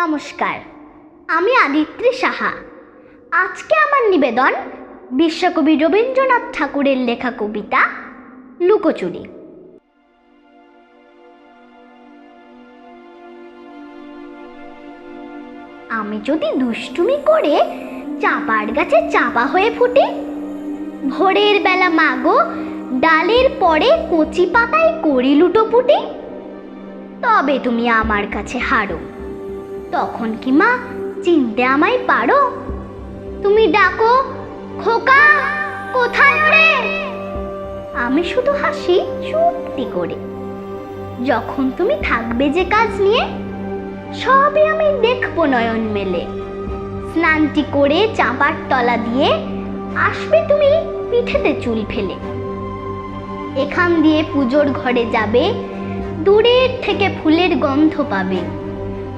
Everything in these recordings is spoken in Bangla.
নমস্কার, আমি আদিত্রি সাহা। আজকে আমার নিবেদন বিশ্বকবি রবীন্দ্রনাথ ঠাকুরের লেখা কবিতা লুকোচুরি। আমি যদি দুষ্টুমি করে চাপার গাছে চাপা হয়ে ফুটে, ভোরের বেলা মাগো ডালের পরে কচি পাতায় করি লুটোপুটি তবে তুমি আমার কাছে হারো। তখন কি মা? চিনতে আমায় পারো? তুমি ডাকো, খোকা, কোথায় রে আমি শুধু হাসি, চুপটি করে। যখন তুমি থাকবে যে কাজ নিয়ে, সবই আমি দেখব নয়ন মেলে। স্নানটি করে চাঁপার তলা দিয়ে আসবে তুমি পিঠেতে চুল ফেলে। এখান দিয়ে পুজোর ঘরে যাবে, দূরের থেকে ফুলের গন্ধ পাবে।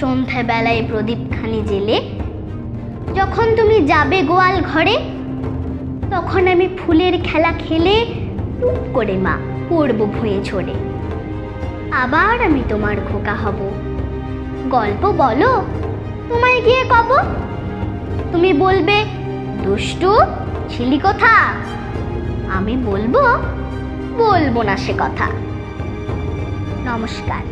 সন্ধ্যাবেলায় প্রদীপখানি জেলে, যখন তুমি যাবে গোয়াল ঘরে, তখন আমি ফুলের খেলা খেলে টুপ করে মা পড়ব ভুঁয়ে ঝরে। আবার আমি তোমার খোকা হব। গল্প বলো, তোমায় গিয়ে কব। তুমি বলবে, দুষ্টু, ছিলি কোথা? আমি বলব বলব না সে কথা। নমস্কার।